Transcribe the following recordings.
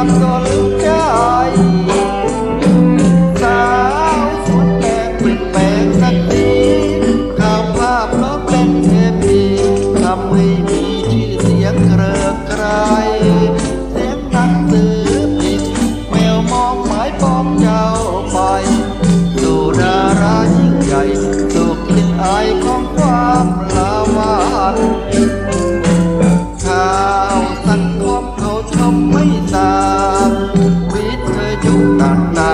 ความสนใจสาวสวนแดงเป็นแปลงสักทีข่าวภาพล้อเป็นเทพีทำให้มีชื่อเสียงเกลือใครเสียงนักสืบผิดแมวมองหมายปองเจ้าไปสู่ดารายิ่งใหญ่ตกลิ่นอายของความ Santa.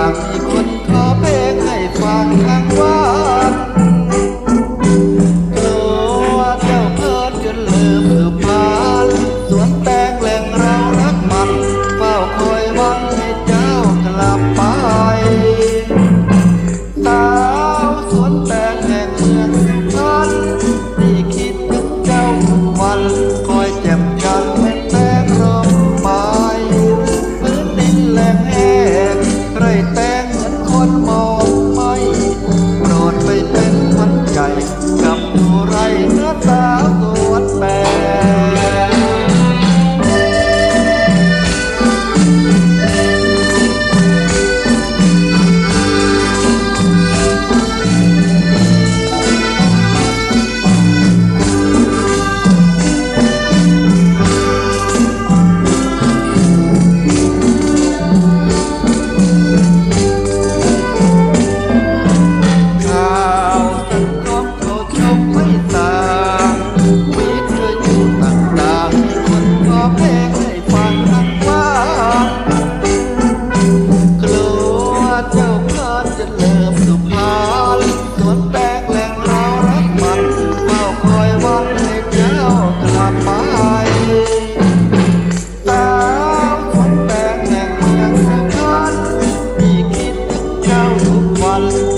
Rock.